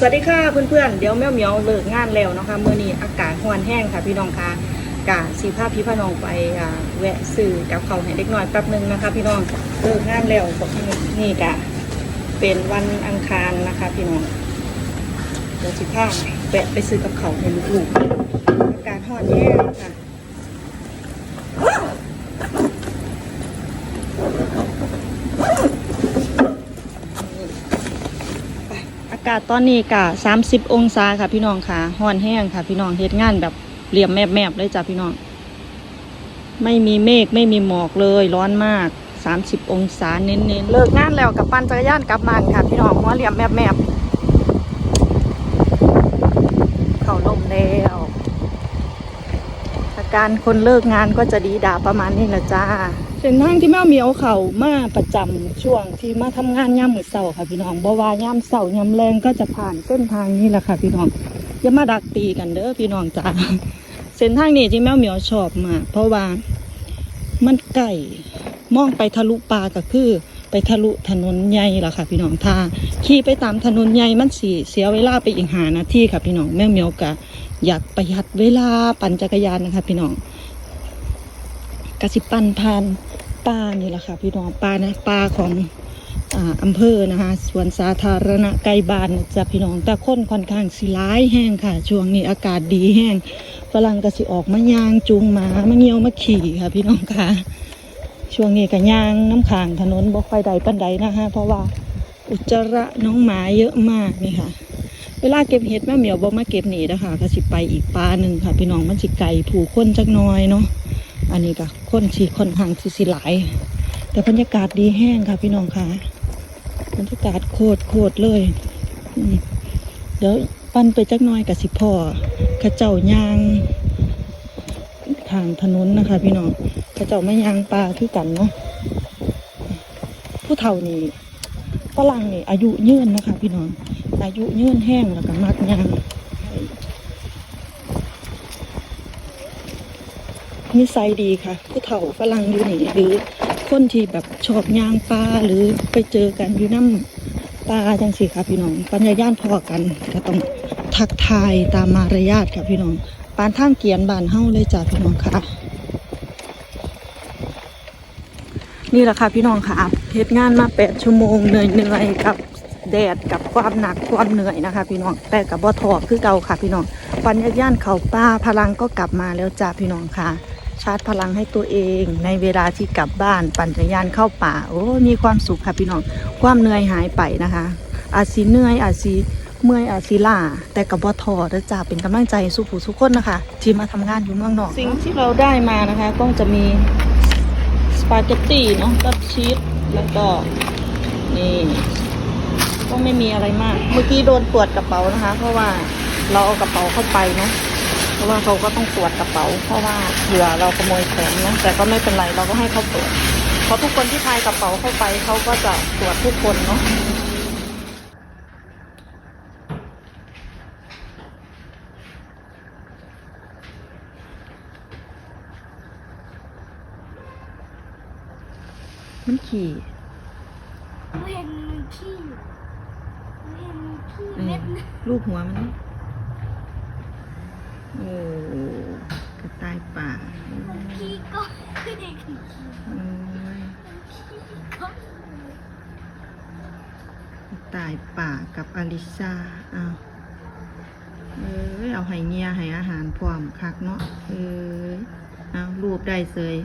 สวัสดีค่ะเพื่อนๆ เดี๋ยวแม่เหมียวเลิกงานแล้วนะคะเมื่อนี้อากาศร้อนแห้งค่ะพี่น้องคะกะสีภาพพี่พน้องไปแวะซื้อกับเขาให้เด็กน้อยแป๊บหนึงนะคะพี่น้องเลิกงานแล้วบอกนี่กะเป็นวันอังคารนะคะพี่น้องเดี๋ยวสิภาแวะไปซื้อกับเขาให้ลูกๆอากาศร้อนแห้งค่ะากาศตอนนี้กะ30องศาค่ะพี่น้องค่ะห้อนแห้งค่ะ พี่น้องเฮ็ดงานแบบเหลี่ยมแมบๆเลยจ้ะพี่น้อง ไม่มีเมฆไม่มีหมอกเลยร้อนมาก30องศาเน้นๆ เลิกงานแล้วกับปั่นจักรยานกลับบ้านค่ะ พี่น้องหัวเหลี่ยมแมบๆเข้าลมแล้วอาการคนเลิกงานก็จะดีด่าประมาณนี้แหละจ้า เส้นทางที่แม่เหมียวเขามาประจำช่วงที่มาทำงานย่ามมือเสาค่ะพี่น้องบ่ว่าย่ามเสาย่ามแรงก็จะผ่านเส้นทางนี้แหละค่ะ พี่น้องอย่ามาดักตีกันเด้อพี่น้องจ้าเส้นทางนี้ที่แม่เหมียวชอบมากเพราะว่ามันใกล้มองไปทะลุป่าก็คือไปทะลุถนนใหญ่ละค่ะ พี่น้องถ้าขี่ไปตามถนนใหญ่มันสีเสียเวลาไปอีกหานาทีค่ะ พี่น้องแม่เหมียวกะอยากประหยัดเวลาปั่นจักรยานนะคะ พี่น้องกระสิปั่นผ่าน ป่านี่แหละค่ะ พี่น้องป่านะป่าของอ่าอำเภอนะคะสวนสาธารณะใกล้บ้านจะพี่น้องแต่คนค่อนข้างสิร้ายแห้งค่ะ ช่วงนี้อากาศดีแห้งฝรั่งก็สิออกมายางจูงหมามาเงียวมาขี่ค่ะ พี่น้องค่ะช่วงนี้ก็ยางน้ำขางถนนบ่ค่อยใดปันใดนะคะเพราะว่าอุจจาระน้องหมาเยอะมากนี่ค่ะ เวลาเก็บเห็ดแม่เหมียวบอกมาเก็บหนีนะคะก็สิไปอีกปลาหนึ่งค่ะ พี่น้องมันสิไก่ผูกคนจักน้อยเนาะ อันนี้ก็คนสีคนข้างสิสิหลาย แต่บรรยากาศดีแห้งค่ะพี่น้องค่ะบรรยากาศโคตรโคตรเลยเดี๋ยวปั้นไปจักน้อยกับสิพ่อข้าเจ้ายางทางถนนนะคะ พี่น้องข้าเจ้าไม่ยางปลาคือกันเนาะผู้เฒ่านี่ฝรั่งนี่อายุยืนนะคะ พี่น้องอายุยืนแห้งแล้วก็มักยาง นิสัยดีค่ะ ผู้เฒ่าฝรั่งอยู่นี่หรือคนที่แบบชอบยางปลาหรือไปเจอกันอยู่น้ำปลาจังสิค่ะพี่น้องปัญญาย่านพอกันก็ต้องทักทายตามมารยาทค่ะพี่น้องปานท่างเกียนบานเฮ้าเลยจ้ะพี่น้องค่ะ นี่แหละค่ะพี่น้องค่ะเฮ็ดงานมาแปดชั่วโมงเหนื่อยเหนื่อยๆกับแดดกับความหนักความเหนื่อยนะคะ พี่น้องแต่กับบ่ทอคือเก่าค่ะพี่น้องปัญญาย่านเขาป้าพลังก็กลับมาแล้วจ้าพี่น้องค่ะ ชาร์จพลังให้ตัวเองในเวลาที่กลับบ้านปั่นจักรยานเข้าป่า โอ้มีความสุขค่ะพี่น้องความเหนื่อยหายไปนะคะ อาจสีเหนื่อยอาจสีเมื่อยอาจสีล่าแต่กับบ่ทอดจ้าเป็นกำลังใจสู้ผู้ทุกคนนะคะ ที่มาทำงานอยู่เมืองนอก สิ่งที่เราได้มานะคะก็จะมีสปาเกตตี้เนาะกับชีสแล้วก็นี่ก็ไม่มีอะไรมาก เมื่อกี้โดนตรวจกระเป๋านะคะ เพราะว่าเราเอากระเป๋าเข้าไปเนาะ เพราะว่าเขาก็ต้องตรวจกระเป๋า เพราะว่าเผื่อเราขโมยของเนาะแต่ก็ไม่เป็นไรเราก็ให้เขาตรวจเพราะทุกคนที่พายกระเป๋าเข้าไปเขาก็จะตรวจทุกคนเนาะมันขี่เห็นมันขี้เห็นมันขี้อืเม็มดนะลูกหัวมันนี่ โอ้กระต่ายป่าขี้ก็เด็กขี้โอ้ยกระต่ายป่ากับอลิซาอ้าวเอ้ยเอาให้เงียให้อาหารพร้อมคักเนาะเอ้ยเอารูปได้เลย